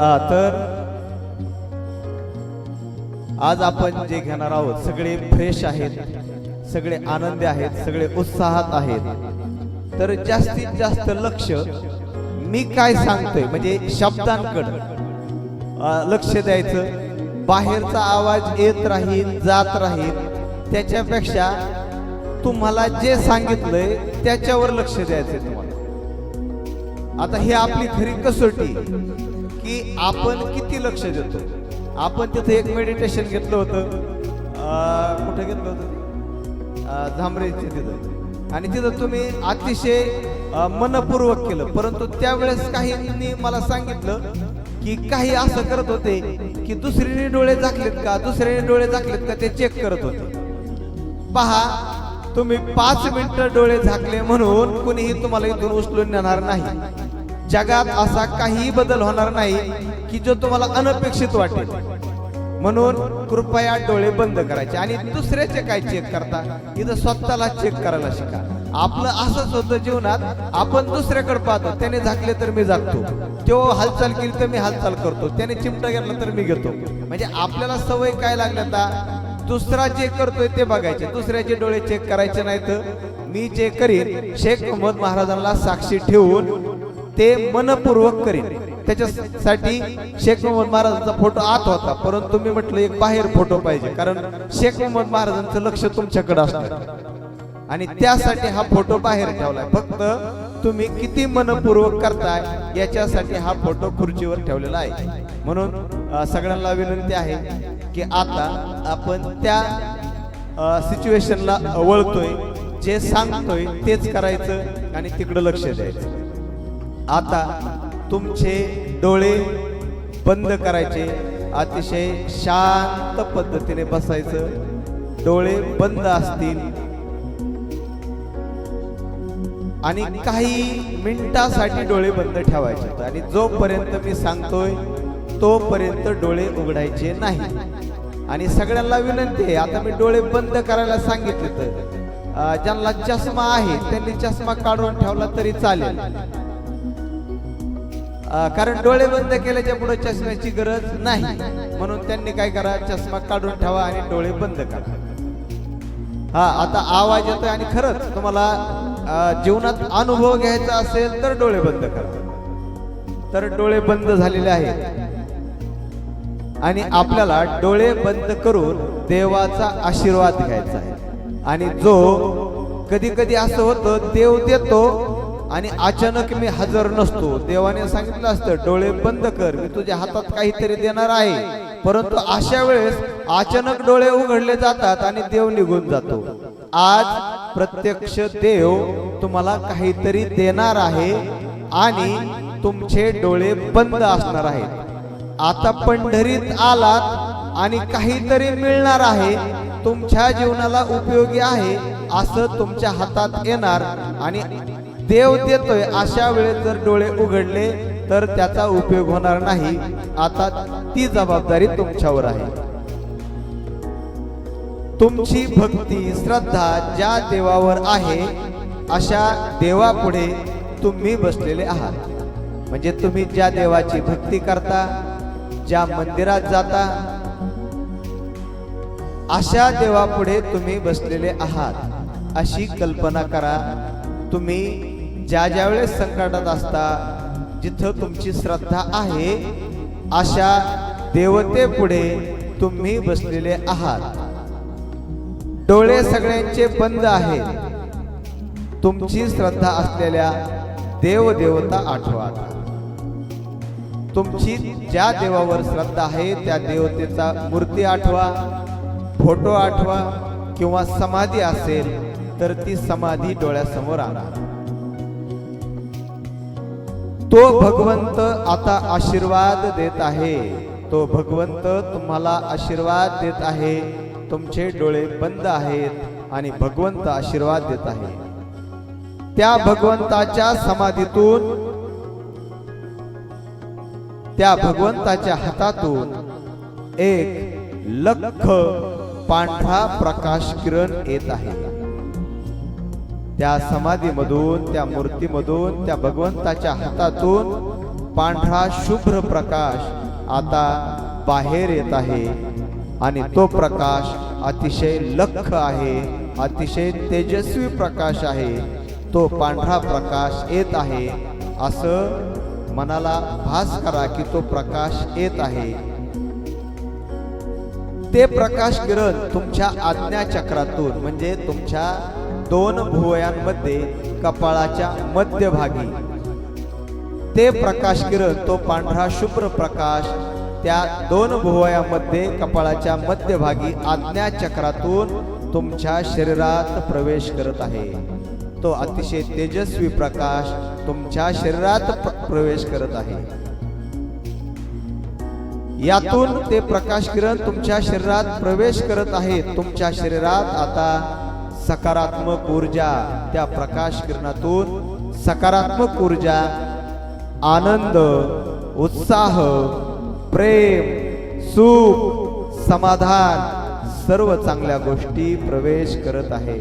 तर आज आपण जे घेणार आहोत सगळे फ्रेश आहेत सगळे आनंदी आहेत सगळे उत्साहात आहेत. तर जास्तीत जास्त लक्ष मी काय सांगतोय म्हणजे शब्दांकडे. लक्ष द्यायचं. बाहेरचा आवाज येत राहील जात राहील त्याच्यापेक्षा तुम्हाला जे सांगितलंय त्याच्यावर लक्ष द्यायचंय तुम्हाला. आता ही आपली खरी कसोटी. की आपण किती लक्ष देतो? आपण तिथे एक मेडिटेशन घेतलं होतं. कुठं कुठे घेतलं होतं? झांबरेचे तिथं. आणि तिथं तुम्ही अतिशय मनपूर्वक केलं. परंतु त्यावेळेस काहींनी मला सांगितलं की काही असं करत होते की दुसरीने डोळे झाकलेत का? दुसऱ्याने डोळे झाकलेत का? ते चेक करत होते. पहा तुम्ही पाच मिनिटं डोळे झाकले म्हणून कुणीही तुम्हाला इथून उचलून नेणार नाही. जगात असा काही बदल होणार नाही की जो तुम्हाला अनपेक्षित वाटेल. म्हणून कृपया डोळे बंद करायचे आणि दुसऱ्याचे काय चेक करता. इथं स्वतःला चेक करायला शिका. आपलं असंच होतं जीवनात. आपण दुसऱ्याकडे पाहतो. त्याने झाकले तर मी झाकतो. तो हालचाल केली तर मी हालचाल करतो. त्याने चिमटा घेतला तर मी घेतो. म्हणजे आपल्याला सवय काय लागल्या आता? दुसरा जे करतोय ते बघायचे. दुसऱ्याचे डोळे चेक करायचे नाहीत. मी जे करीन शेख मोहम्मद महाराजांना साक्षी ठेवून ते मनपूर्वक करीन. त्याच्यासाठी शेख मोहम्मद महाराजांचा फोटो आत होता. परंतु मी म्हटलं एक बाहेर फोटो पाहिजे. कारण शेख मोहम्मद महाराजांचं लक्ष तुमच्याकडे असणार. आणि त्यासाठी हा फोटो बाहेर ठेवलाय. फक्त तुम्ही किती मनपूर्वक करताय याच्यासाठी हा फोटो खुर्चीवर ठेवलेला आहे. म्हणून सगळ्यांना विनंती आहे की आता आपण त्या सिच्युएशनला वळतोय जे सांगतोय तेच करायचं आणि तिकडं लक्ष द्यायचं. आता तुमचे डोळे बंद करायचे. अतिशय शांत पद्धतीने बसायचं. डोळे बंद असतील. आणि काही मिनिटासाठी डोळे बंद ठेवायचे. आणि जोपर्यंत मी सांगतोय तोपर्यंत डोळे उघडायचे नाही. आणि सगळ्यांना विनंती आहे आता मी डोळे बंद करायला सांगितले तर. ज्यांना चष्मा आहे त्यांनी चष्मा काढून ठेवला तरी चालेल. कारण डोळे बंद केल्याच्या पुढे चष्म्याची गरज नाही. म्हणून त्यांनी काय करा चष्मा काढून ठेवा आणि डोळे बंद करा. हा आता आवाज येतोय आणि खरंच तुम्हाला जीवनात अनुभव घ्यायचा असेल तर डोळे बंद करा. तर डोळे बंद झालेले आहेत. आणि आपल्याला डोळे बंद करून देवाचा आशीर्वाद घ्यायचा आहे. आणि जो कधी कधी असं होतं देव देतो आणि अचानक मी हजर नसतो. देवाने सांगितलं असतं डोळे बंद कर मी तुझ्या हातात काहीतरी देणार आहे. परंतु अशा वेळेस अचानक डोळे उघडले जातात आणि देव निघून जातो. आज प्रत्यक्ष देव तुम्हाला काहीतरी देणार आहे आणि तुमचे डोळे बंद असणार आहेत. आता पंढरीत आलात आणि काहीतरी मिळणार आहे. तुमच्या जीवनाला उपयोगी आहे असं तुमच्या हातात येणार आणि देव देतोय अशा वेळेत जर डोळे उघडले तर त्याचा उपयोग होणार नाही. आता ती जबाबदारी तुमच्यावर आहे. तुमची भक्ती श्रद्धा ज्या देवावर आहे अशा देवापुढे तुम्ही बसलेले आहात. म्हणजे तुम्ही ज्या देवाची भक्ती करता ज्या मंदिरात जाता अशा देवापुढे तुम्ही बसलेले आहात. अशी कल्पना करा. तुम्ही ज्या ज्या वेळेस संकटात असता जिथं तुमची श्रद्धा आहे अशा देवतेपुढे तुम्ही बसलेले आहात. डोळे सगळ्यांचे बंद आहेत. तुमची श्रद्धा असलेल्या देवदेवता आठवा. तुमची ज्या देवावर श्रद्धा आहे त्या देवतेचा मूर्ती आठवा फोटो आठवा किंवा समाधी असेल तर ती समाधी डोळ्यासमोर आणा. तो भगवंत आता आशीर्वाद देत आहे. तो भगवंत तुम्हाला आशीर्वाद देत आहे. तुमचे डोळे बंद आहेत आणि भगवंत आशीर्वाद देत आहे. त्या भगवंताच्या समाधीतून त्या भगवंताच्या हातातून एक लख पांढरा प्रकाश किरण येत आहे. त्या समाधीमधून त्या मूर्तीमधून त्या भगवंताच्या हातातून पांढरा शुभ्र प्रकाश आता बाहेर येत आहे. आणि तो प्रकाश अतिशय लख आहे अतिशय तेजस्वी प्रकाश आहे. तो पांढरा प्रकाश येत आहे. असं मनाला भास करा की तो प्रकाश येत आहे. ते प्रकाश किरण तुमच्या आज्ञा चक्रातून म्हणजे तुमच्या दोन भुवयांमध्ये कपाळाच्या मध्यभागी. ते प्रकाश किरण तो पांढरा शुभ्र प्रकाश त्या दोन भुवयामध्ये कपाळाच्या मध्यभागी आज्ञा चक्रातून तुमच्या शरीरात प्रवेश करत आहे. तो अतिशय तेजस्वी प्रकाश तुमच्या शरीरात प्रवेश करत आहे. यातून ते प्रकाश किरण तुमच्या शरीरात प्रवेश करत आहे. तुमच्या शरीरात आता सकारात्मक ऊर्जा त्या प्रकाश किरणातून सकारात्मक ऊर्जा आनंद उत्साह प्रेम सुख समाधान सर्व चांगल्या गोष्टी प्रवेश करत आहे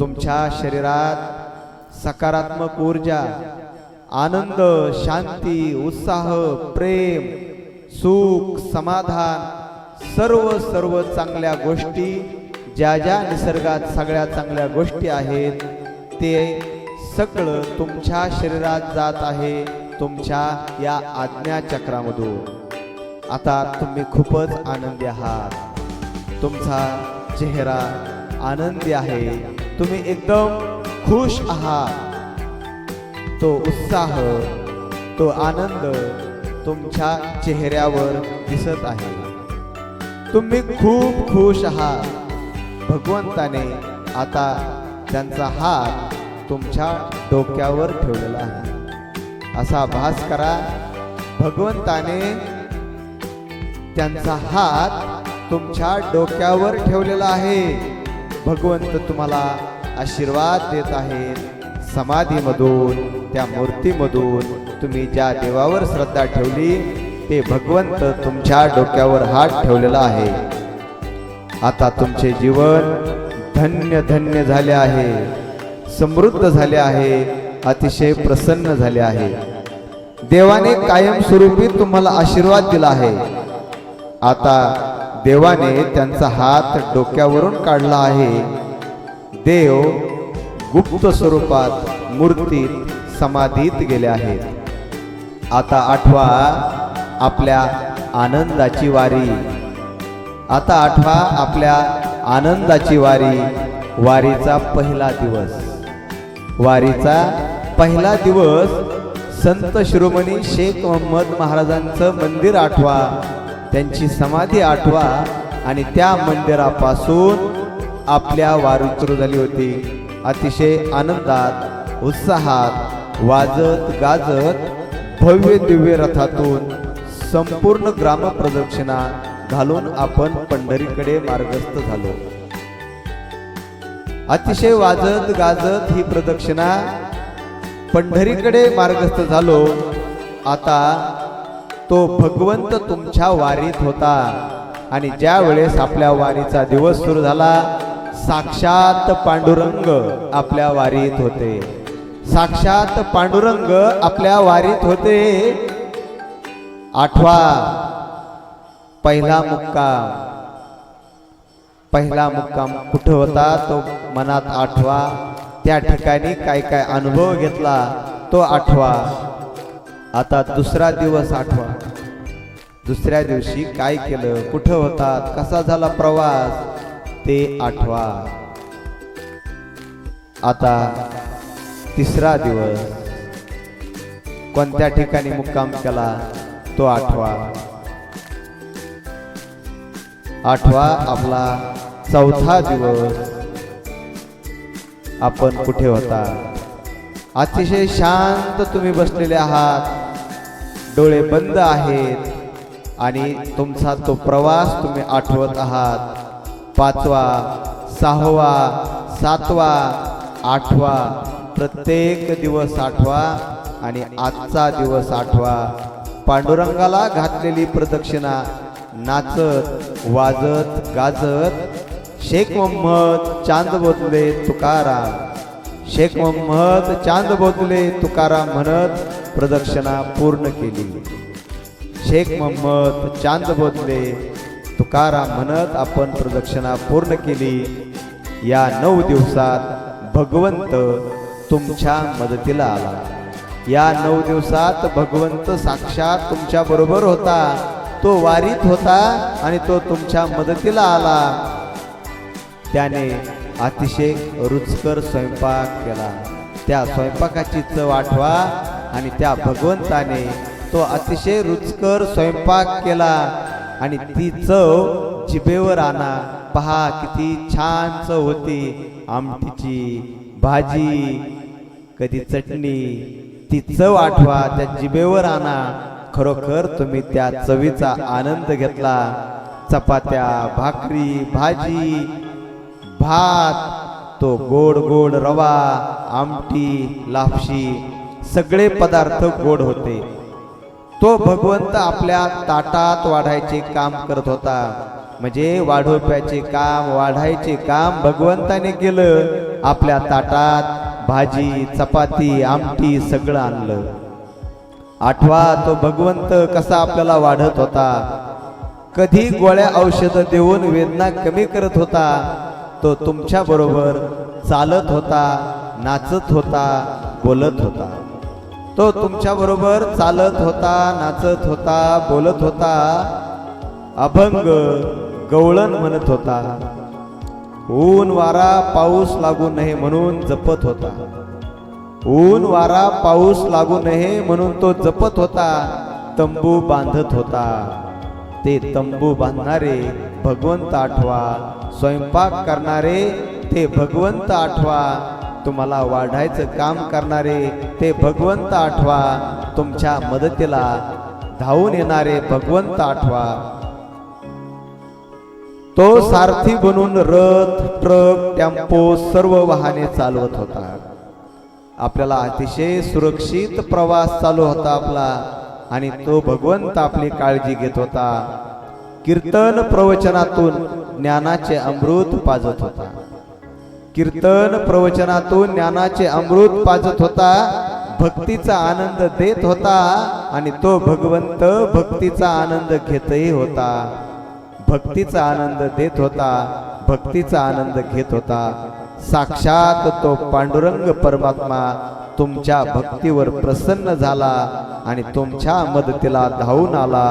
तुमच्या शरीरात सकारात्मक ऊर्जा आनंद शांती उत्साह प्रेम सुख समाधान सर्व सर्व चांगल्या गोष्टी ज्या ज्या निसर्गात सगळ्या चांगल्या गोष्टी आहेत ते सगळं तुमच्या शरीरात जात आहे तुमच्या या आज्ञाचक्रामधून आता तुम्ही खूपच आनंदी आहात. तुमचा चेहरा आनंदी आहे. तुम्ही एकदम खुश आहात. तो उत्साह तो आनंद तुमच्या चेहऱ्यावर दिसत आहे. तुम्ही खूप खुश आहात. भगवंताने आता त्यांचा हात तुमच्या डोक्यावर ठेवलेला आहे. असा भास करा. भगवंताने त्यांचा हात तुमच्या डोक्यावर ठेवलेला आहे. भगवंत तुम्हाला आशीर्वाद देत आहेत. समाधीमधून त्या मूर्तीमधून तुम्ही ज्या देवावर श्रद्धा ठेवली ते भगवंत तुमच्या डोक्यावर हात ठेवलेला आहे. आता तुमचे जीवन धन्य धन्य झाले आहे. समृद्ध झाले आहे. अतिशय प्रसन्न झाले आहे. देवाने कायमस्वरूपी तुम्हाला आशीर्वाद दिला आहे. आता देवाने त्यांचा हात डोक्यावरून काढला आहे. देव गुप्त स्वरूपात मूर्तीत समाधीत गेले आहेत. आता आठवा आपल्या आनंदाची वारी. आता आठवा आपल्या आनंदाची वारी वारीचा पहिला दिवस. वारीचा पहिला दिवस संत शिरोमणी शेख मोहम्मद महाराजांचं मंदिर आठवा त्यांची समाधी आठवा आणि त्या मंदिरापासून आपल्या वारी सुरू झाली होती. अतिशय आनंदात उत्साहात वाजत गाजत भव्य दिव्य रथातून संपूर्ण ग्रामप्रदक्षिणा घालून आपण पंढरीकडे मार्गस्थ झालो. अतिशय वाजत गाजत ही प्रदक्षिणा पंढरीकडे मार्गस्थ झालो. आता तो भगवंत तुमच्या वारीत होता आणि ज्या वेळेस आपल्या वारीचा दिवस सुरू झाला साक्षात पांडुरंग आपल्या वारीत होते. साक्षात पांडुरंग आपल्या वारीत होते. आठवा पहिला मुक्काम. पहिला मुक्काम कुठं होता? तो मनात आठवा. त्या ठिकाणी काय काय अनुभव घेतला? तो आठवा. आता दुसरा दिवस आठवा. दुसऱ्या दिवशी काय केलं? कुठं होतात कसा झाला प्रवास? ते आठवा. आता तिसरा दिवस. कोणत्या ठिकाणी मुक्काम केला? तो आठवा. आठवा आपला चौथा दिवस. आपण कुठे होता? अतिशय शांत तुम्ही बसलेले आहात. डोळे बंद आहेत. आणि तुमचा तो प्रवास तुम्ही आठवत आहात. पाचवा सहावा सातवा आठवा. प्रत्येक दिवस आठवा आणि आजचा दिवस आठवा. पांडुरंगाला घातलेली प्रदक्षिणा नाचत वाजत गाजत शेख मोहम्मद चांद बोतले तुकाराम. शेख मोहम्मद चांद बोतले तुकाराम म्हणत प्रदक्षिणा पूर्ण केली. शेख मोहम्मद चांद बोतले तुकाराम म्हणत आपण प्रदक्षिणा पूर्ण केली. या नऊ दिवसात भगवंत तुमच्या मदतीला आला. या नऊ दिवसात भगवंत साक्षात तुमच्या बरोबर होता. तो वारीत होता आणि तो तुमच्या मदतीला आला. त्याने अतिशय रुचकर स्वयंपाक केला. त्या स्वयंपाकाची चव आठवा आणि त्या भगवंताने तो अतिशय रुचकर स्वयंपाक केला आणि ती चव जिभेवर आणा. पहा किती छान चव होती. आमटीची भाजी कधी चटणी ती चव आठवा. त्या जिभेवर आणा. खरोखर तुम्ही त्या चवीचा आनंद घेतला. चपात्या भाकरी भाजी भात तो गोड गोड रवा आमटी लापशी सगळे पदार्थ गोड होते. तो भगवंत आपल्या ताटात वाढायचे काम करत होता. म्हणजे वाढोप्याचे काम वाढायचे काम भगवंताने केलं. आपल्या ताटात भाजी चपाती आमटी सगळं आणलं. आठवा तो भगवंत कसा आपल्याला वाढत होता. कधी गोळ्या औषध देऊन वेदना कमी करत होता तो तुमच्या बरोबर चालत होता नाचत होता बोलत होता. तो तुमच्या बरोबर चालत होता नाचत होता बोलत होता अभंग गवळण म्हणत होता. ऊन वारा पाऊस लागू नये म्हणून जपत होता. ऊन वारा पाऊस लागू नये म्हणून तो जपत होता तंबू बांधत होता. ते तंबू बांधणारे भगवंत आठवा स्वयंपाक करणारे ते भगवंत आठवा. तुम्हाला वाढायचं काम करणारे ते भगवंत आठवा. तुमच्या मदतीला धावून येणारे भगवंत आठवा. तो सारथी बनून रथ ट्रक टेम्पो सर्व वाहने चालवत होता. आपल्याला अतिशय सुरक्षित प्रवास चालू होता आपला आणि तो भगवंत आपली काळजी घेत होता. कीर्तन प्रवचनातून ज्ञानाचे अमृत पाजत होता. कीर्तन प्रवचनातून ज्ञानाचे अमृत पाजत होता भक्तीचा आनंद देत होता आणि तो भगवंत भक्तीचा आनंद घेतही होता. भक्तीचा आनंद देत होता भक्तीचा आनंद घेत होता. साक्षात तो पांडुरंग परमात्मा तुमच्या भक्तीवर प्रसन्न झाला आणि तुमच्या मदतीला धावून आला.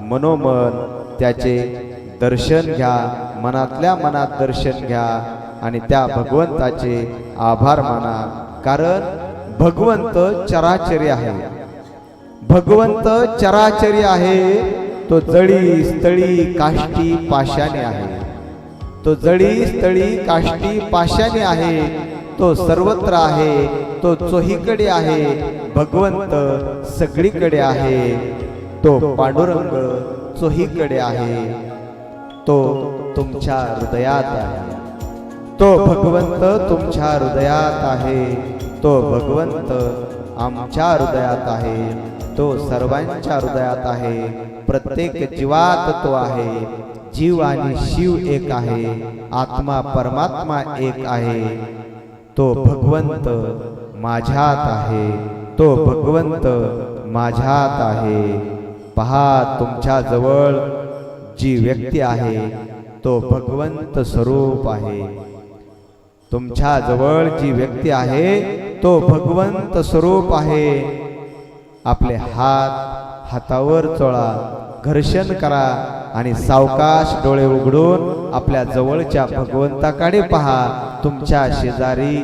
मनोमन त्याचे दर्शन घ्या मनातल्या मनात दर्शन घ्या आणि त्या भगवंताचे आभार माना. कारण भगवंत चराचरी आहे. भगवंत चराचरी आहे तो जळी स्थळी काष्टी पाशाने आहे. तो जळी स्थळी काष्टी पाशाने आहे तो सर्वत्र आहे तो चोहीकडे आहे भगवंत सगळीकडे आहे तो पांडुरंग चोहीकडे आहे तो तुमच्या हृदयात आहे. तो भगवंत तुमच्या हृदयात आहे तो भगवंत आमच्या हृदयात आहे तो सर्वांच्या हृदयात आहे प्रत्येक जीवात तो आहे जीव आणि शिव एक आहे आत्मा परमात्मा एक आहे. तो भगवंत माझ्यात आहे तो भगवंत माझ्यात आहे. पहा तुमच्या जवळ जी व्यक्ती आहे तो भगवंत स्वरूप आहे. तुमच्या जवळ जी व्यक्ती आहे तो भगवंत स्वरूप आहे. आपले हात हातावर चोळा घर्षण करा. आणि सावकाश डोळे उघडून आपल्या जवळच्या भगवंताकडे पहा. तुमच्या शेजारी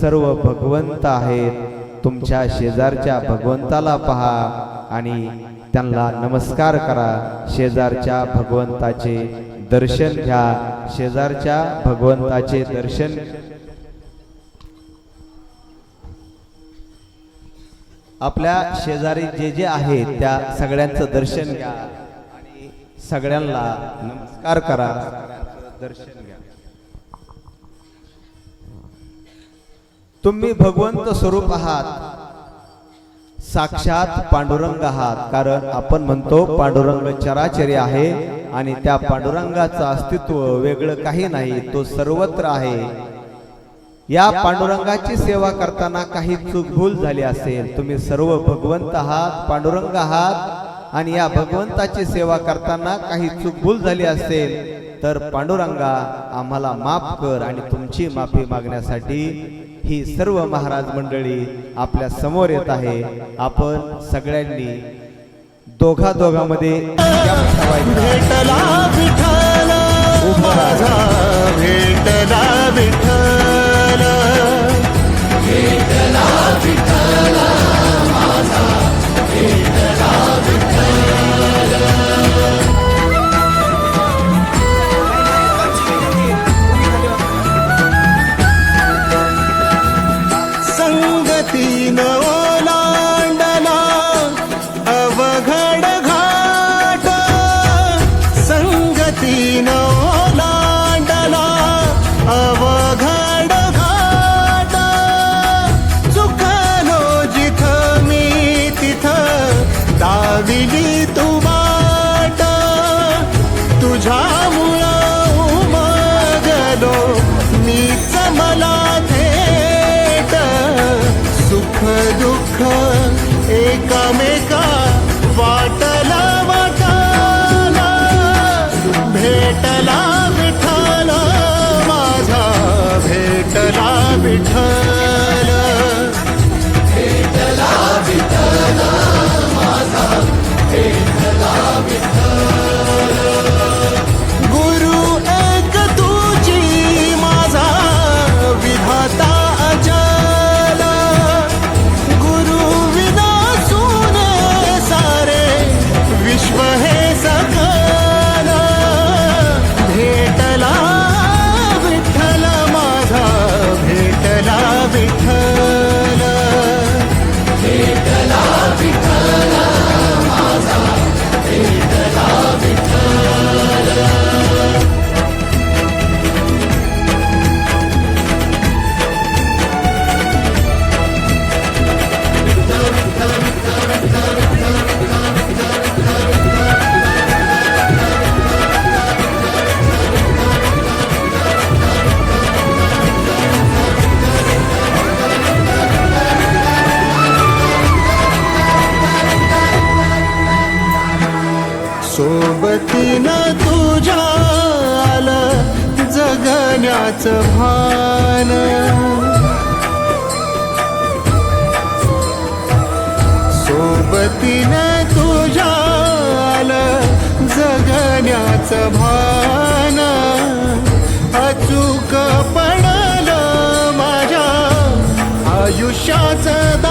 सर्व भगवंत आहेत. तुमच्या शेजारच्या भगवंताला पहा आणि त्यांना नमस्कार करा. शेजारच्या भगवंताचे दर्शन घ्या. शेजारच्या भगवंताचे दर्शन आपल्या शेजारी जे जे आहे त्या सगळ्यांचं दर्शन घ्या. सगळ्यांना नमस्कार करा. दर्शन घ्या तुम्ही भगवंत स्वरूप आहात. साक्षात पांडुरंग आहात कारण आपण म्हणतो पांडुरंग चराचरी आहे आणि त्या पांडुरंगाचं अस्तित्व वेगळं काही नाही तो सर्वत्र आहे. या पांडुरंगाची सेवा करताना काही चूक भूल झाली असेल तुम्ही सर्व भगवंत आहात पांडुरंग आहात आणि या भगवंताची सेवा करताना काही चूक भूल झाली असेल तर पांडुरंगा आम्हाला माफ कर आणि तुमची माफी मागण्यासाठी ही सर्व महाराज मंडळी आपल्यासमोर येत आहे. आपण सगळ्यांनी दोघा दोघांमध्ये भेटला एकामेका न तुझ्या जगण्याच जगण्याचं भान. सोबतीनं तुझ्या जगण्याच जगण्याचं भान. अचूक पडलं माझ्या आयुष्याचं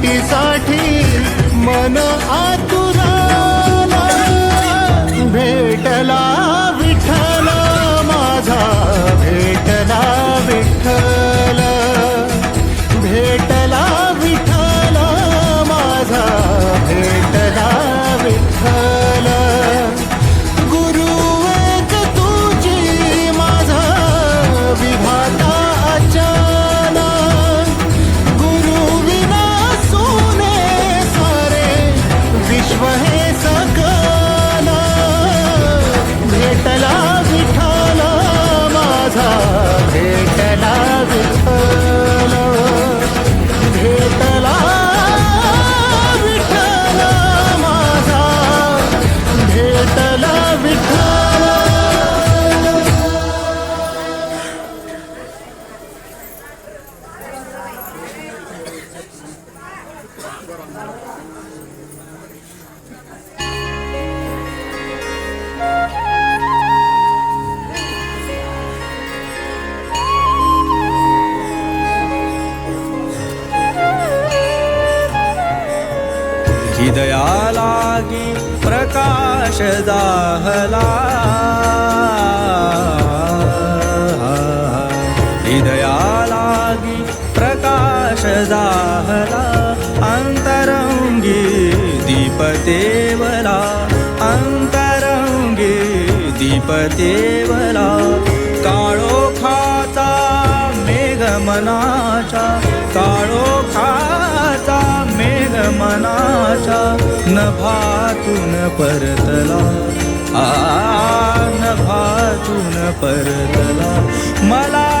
भेटीसाठी मन आतुरा भेटला. 가사. हृदयालागी प्रकाश जाहला. हृदयालागी प्रकाश जाहला. अंतरंगी दीपतेवला. अंतरंगी दीपतेवला. काळो खाचा मेघ मनाचा काळो मेघ न नभातून परतला. आ नभातून परतला. मला